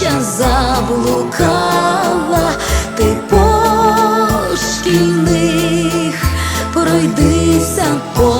удача заблукала, ти по шкільних пройдися по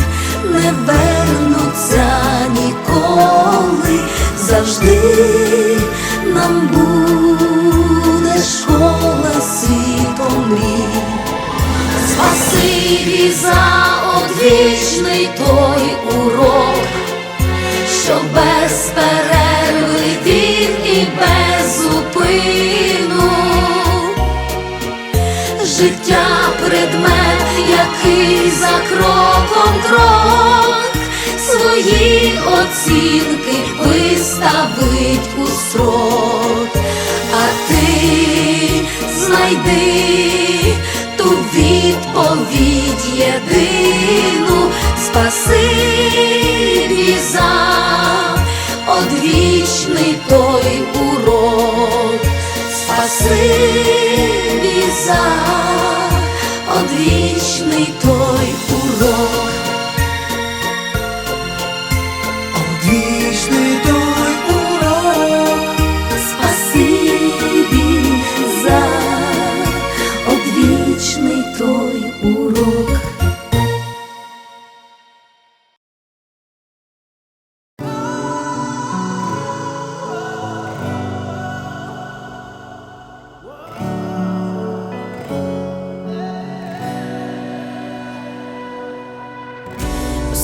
одвічний той урок, що без перерви вів і без зупину. Життя предмет, який за кроком крок свої оцінки виставить у строк, а ти знайди ту відповідь єдину, спасибі за одвічний той урок, спасибі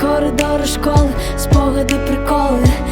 Коридори школи, спогади, приколи.